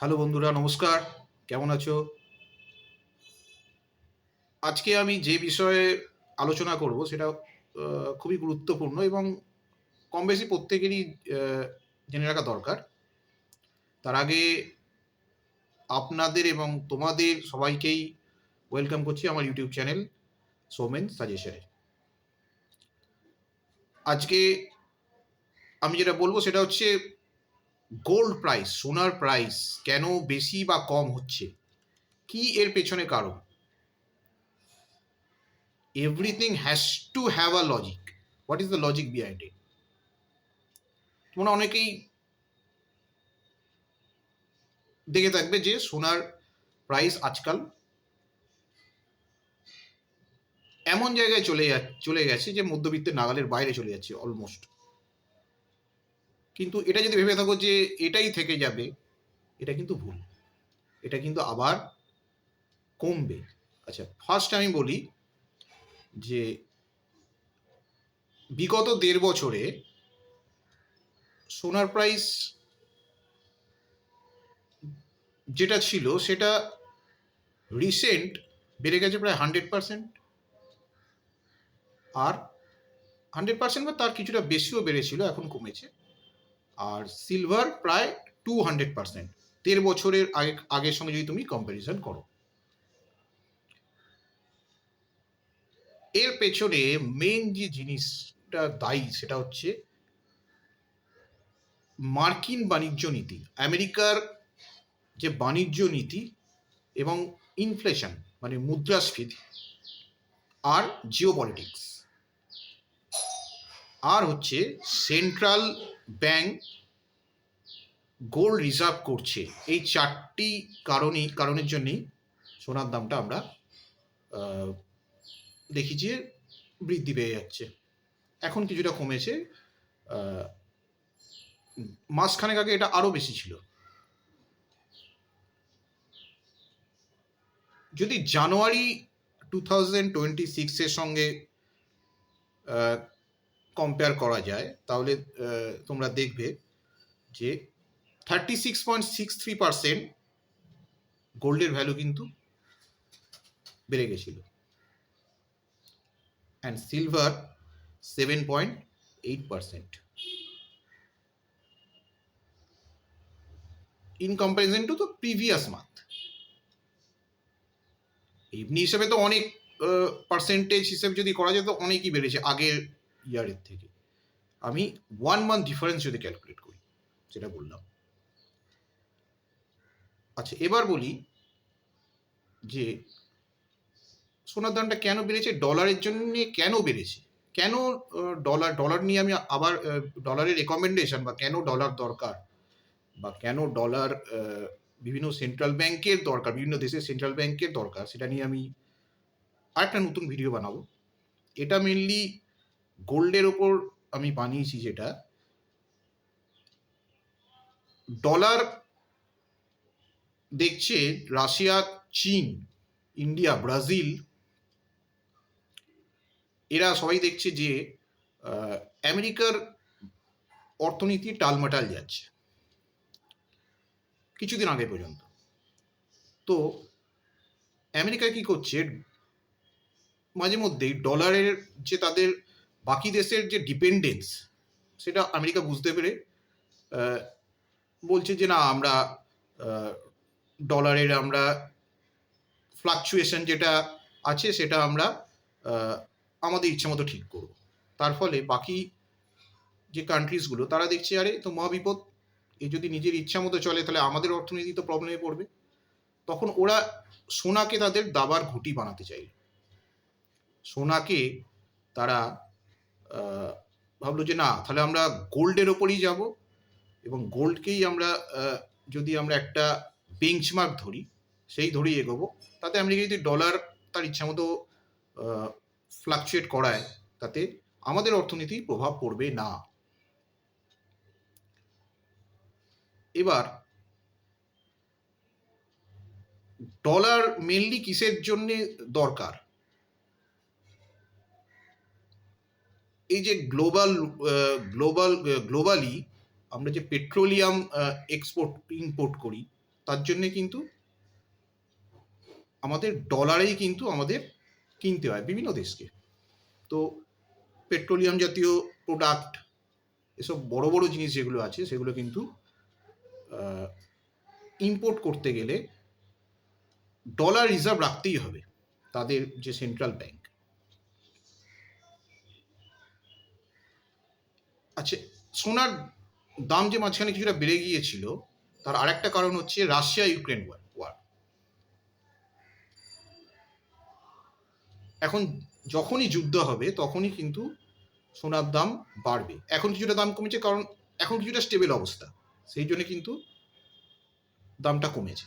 Hello বন্ধুরা, নমস্কার। কেমন আছো? আজকে আমি যে বিষয়ে আলোচনা করব সেটা খুবই গুরুত্বপূর্ণ এবং কম বেশি প্রত্যেকেরই জেনে রাখা দরকার। তার আগে আপনাদের এবং তোমাদের সবাইকেই ওয়েলকাম করছি আমার ইউটিউব চ্যানেল সোমেন সাজেশনে আজকে আমি যেটা বলব সেটা হচ্ছে গোল্ড প্রাইস সোনার প্রাইস কেন বেশি বা কম হচ্ছে? কি এর পেছনে কারণ? Everything has to have a logic what is the logic behind it তোমরা অনেকেই দেখে থাকবে যে সোনার প্রাইস আজকাল এমন জায়গায় চলে যা, চলে গেছে যে মধ্যবিত্তের নাগালের বাইরে চলে যাচ্ছে অলমোস্ট কিন্তু এটা যদি ভেবে থাকো যে এটাই থেকে যাবে, এটা কিন্তু ভুল। এটা কিন্তু আবার কমবে। আচ্ছা ফার্স্ট আমি বলি যে বিগত দেড় বছরে সোনার প্রাইস যেটা ছিল সেটা রিসেন্ট বেড়ে গেছে প্রায় হান্ড্রেড পার্সেন্ট আর হান্ড্রেড পার্সেন্ট বা তার কিছুটা বেশিও বেড়েছিল, এখন কমেছে। আর সিলভার প্রায় টু হান্ড্রেড পার্সেন্ট তের বছরের আগে, আগের সঙ্গে যদি তুমি কম্প্যারিজন করো। এর পেছনে মেন যে জিনিসটা দায়ী সেটা হচ্ছে মার্কিন বাণিজ্য নীতি। আমেরিকার যে বাণিজ্য নীতি এবং ইনফ্লেশন মানে মুদ্রাস্ফীতি আর জিও আর হচ্ছে সেন্ট্রাল ব্যাংক গোল্ড রিজার্ভ করছে। এই চারটি কারণই কারণের জন্যই সোনার দামটা আমরা দেখি যে বৃদ্ধি পেয়ে যাচ্ছে। এখন কিছুটা কমেছে মাসখানেক আগে এটা আরও বেশি ছিল। যদি জানুয়ারি টু থাউজেন্ড টোয়েন্টি সিক্সের সঙ্গে কম্পেয়ার করা যায়, তাহলে তোমরা দেখবে যে thirty six point six three percent গোল্ডের ভ্যালু কিন্তু বেড়ে গেছিল। And silver seven point eight percent in comparison to the previous month এমনি হিসেবে তো অনেক পার্সেন্টেজ হিসেবে যদি করা যায় তো অনেকই বেড়েছে। আগের ইয়ারের থেকে। আমি ওয়ান মান্থ ডিফারেন্স যদি ক্যালকুলেট করি সেটা বললাম। আচ্ছা এবার বলি যে সোনার দামটা কেন বেড়েছে? ডলারের জন্য কেন বেড়েছে? কেন ডলার ডলার নিয়ে আমি আবার ডলারের রেকমেন্ডেশন বা কেন ডলার দরকার বা কেন ডলার বিভিন্ন সেন্ট্রাল ব্যাংকের দরকার, বিভিন্ন দেশের সেন্ট্রাল ব্যাংকের দরকার, সেটা নিয়ে আমি আরেকটা নতুন ভিডিও বানাবো। এটা মেনলি গোল্ডের ওপর আমি বানিয়েছি যেটা, ডলার দেখছে রাশিয়া, চীন, ইন্ডিয়া, ব্রাজিল, এরা সবাই দেখছে যে আমেরিকার অর্থনীতি টালমাটাল যাচ্ছে কিছুদিন আগে পর্যন্ত। তো আমেরিকা কি করছে, মাঝে মধ্যেই ডলারের যে তাদের বাকি দেশের যে ডিপেন্ডেন্স সেটা আমেরিকা বুঝতে পেরে বলছে যে না, আমরা ডলারের আমরা ফ্লাকচুয়েশন যেটা আছে, সেটা আমরা আমাদের ইচ্ছে মতো ঠিক করব। তার ফলে বাকি যে কান্ট্রিজগুলো তারা দেখছে, আরে তো মহাবিপদ, এ যদি নিজের ইচ্ছা মতো চলে, তাহলে আমাদের অর্থনীতি তো প্রবলেমে পড়বে। তখন ওরা সোনাকে তাদের দাবার ঘুঁটি বানাতে চাইল। সোনাকে তারা ভাবলো যে না, তাহলে আমরা গোল্ডের ওপরই যাব। এবং গোল্ডকেই আমরা যদি আমরা একটা বেঞ্চমার্ক ধরি, সেই ধরেই এগোবো। তাতে আমেরিকা যদি ডলার তার ইচ্ছা মতো ফ্লাকচুয়েট করায়, তাতে আমাদের অর্থনীতি প্রভাব পড়বে না। এবার ডলার মেনলি কিসের জন্য দরকার? এই যে গ্লোবাল গ্লোবাল গ্লোবালি আমরা যে পেট্রোলিয়াম এক্সপোর্ট ইম্পোর্ট করি, তার জন্যে কিন্তু আমাদের ডলারেই কিন্তু আমাদের কিনতে হয় বিভিন্ন দেশকে। তো পেট্রোলিয়াম জাতীয় প্রোডাক্ট এসব বড় বড় জিনিস যেগুলো আছে, সেগুলো কিন্তু ইম্পোর্ট করতে গেলে ডলার রিজার্ভ রাখতেই হবে, তাদের যে সেন্ট্রাল ব্যাংক আচ্ছা সোনার দাম যে মাঝখানে কিছুটা বেড়ে গিয়েছিল, তার আরেকটা কারণ হচ্ছে রাশিয়া ইউক্রেন ওয়ার। এখন যখনই যুদ্ধ হবে, তখনই কিন্তু সোনার দাম বাড়বে। এখন কিছুটা দাম কমেছে, কারণ এখন কিছুটা স্টেবল অবস্থা। সেই জন্য কিন্তু দামটা কমেছে।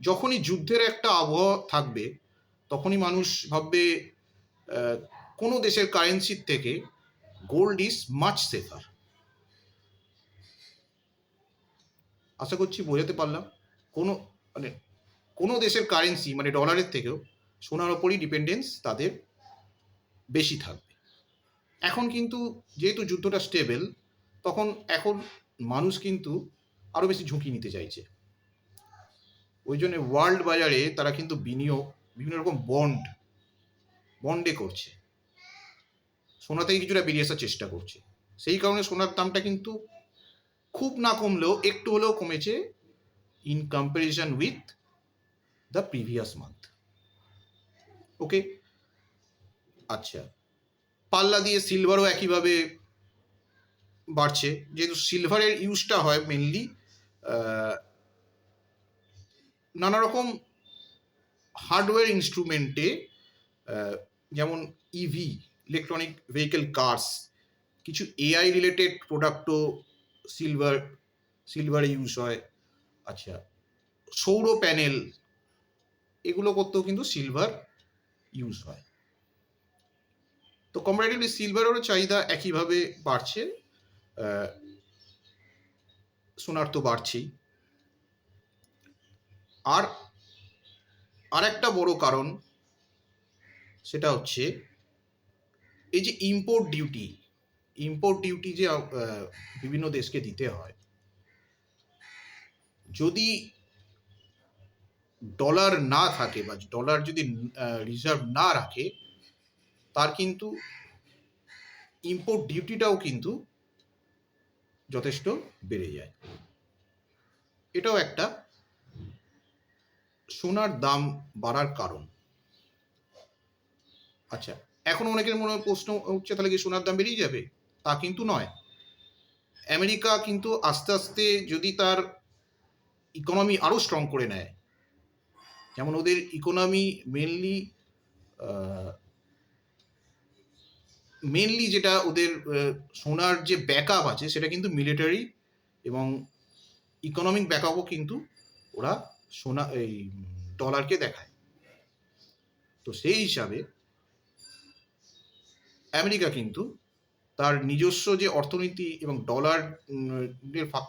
যখনই যুদ্ধের একটা আবহাওয়া থাকবে, তখনই মানুষ ভাববে কোনো দেশের কারেন্সির থেকে গোল্ড ইজ মাচ সেফার আশা করছি বোঝাতে পারলাম। কোনো মানে কোনো দেশের কারেন্সি মানে ডলারের থেকেও সোনার ওপরই ডিপেন্ডেন্স তাদের বেশি থাকবে। এখন কিন্তু যেহেতু যুদ্ধটা স্টেবল তখন এখন মানুষ কিন্তু আরও বেশি ঝুঁকি নিতে চাইছে। ওই জন্য ওয়ার্ল্ড বাজারে তারা কিন্তু বিনিয়োগ, বিভিন্ন রকম বন্ড বন্ডে করছে। সোনা থেকে কিছুটা বেরিয়ে আসার চেষ্টা করছে। সেই কারণে সোনার দামটা কিন্তু খুব না কমলেও, একটু হলেও কমেছে in comparison with the previous month okay আচ্ছা। পাল্লা দিয়ে সিলভারও একইভাবে বাড়ছে। যেহেতু সিলভারের ইউজটা হয় মেনলি নানা রকম হার্ডওয়্যার ইনস্ট্রুমেন্টে যেমন ইভি ইলেকট্রনিক ভেহিকেল কার্স কিছু এআই রিলেটেড প্রোডাক্টও সিলভার সিলভারে ইউজ হয়। আচ্ছা সৌর প্যানেল এগুলো করতেও কিন্তু সিলভার ইউজ হয়। তো কম্পারেটিভলি সিলভারেরও চাহিদা একইভাবে বাড়ছে সোনার তো বাড়ছেই। আর আরেকটা বড় কারণ, সেটা হচ্ছে এই যে ইম্পোর্ট ডিউটি ইম্পোর্ট ডিউটি যে বিভিন্ন দেশকে দিতে হয়, যদি ডলার না থাকে বা ডলার যদি রিজার্ভ না রাখে, তার কিন্তু ইম্পোর্ট ডিউটিটাও কিন্তু যথেষ্ট বেড়ে যায়। এটাও একটা সোনার দাম বাড়ার কারণ। আচ্ছা এখন অনেকের মনে প্রশ্ন উঠছে, তাহলে কি সোনার দাম বেরিয়ে যাবে? তা কিন্তু নয়। আমেরিকা কিন্তু আস্তে আস্তে যদি তার ইকোনমি আরও স্ট্রং করে নেয়, যেমন ওদের ইকোনমি মেনলি মেনলি যেটা ওদের সোনার যে ব্যাকআপ আছে সেটা কিন্তু মিলিটারি এবং ইকোনমিক ব্যাকআপও কিন্তু ওরা সোনা, এই ডলারকে দেখায়। তো সেই হিসাবে আমেরিকা কিন্তু তার নিজস্ব যে অর্থনীতি এবং ডলার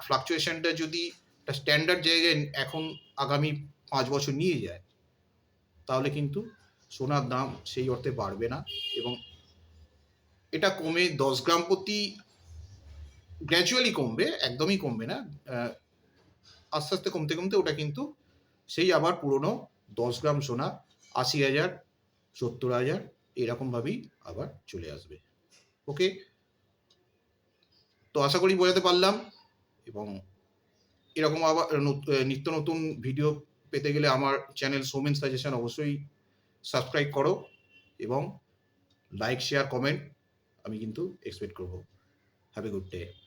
ফ্লাকচুয়েশনটা যদি একটা স্ট্যান্ডার্ড জায়গায় এখন আগামী পাঁচ বছর নিয়ে যায়, তাহলে কিন্তু সোনার দাম সেই অর্থে বাড়বে না এবং এটা কমে দশ গ্রাম প্রতি গ্র্যাজুয়ালি কমবে, একদমই কমবে না আস্তে আস্তে কমতে কমতে ওটা কিন্তু সেই আবার পুরনো দশ গ্রাম সোনা আশি হাজার, সত্তর হাজার এরকমভাবেই আবার চলে আসবে। ওকে তো আশা করি বোঝাতে পারলাম এবং এরকম আবার নত- নিত্য নতুন ভিডিও পেতে গেলে আমার চ্যানেল সোমেন সাজেশন অবশ্যই সাবস্ক্রাইব করো এবং লাইক শেয়ার কমেন্ট আমি কিন্তু এক্সপেক্ট করব। Have a good day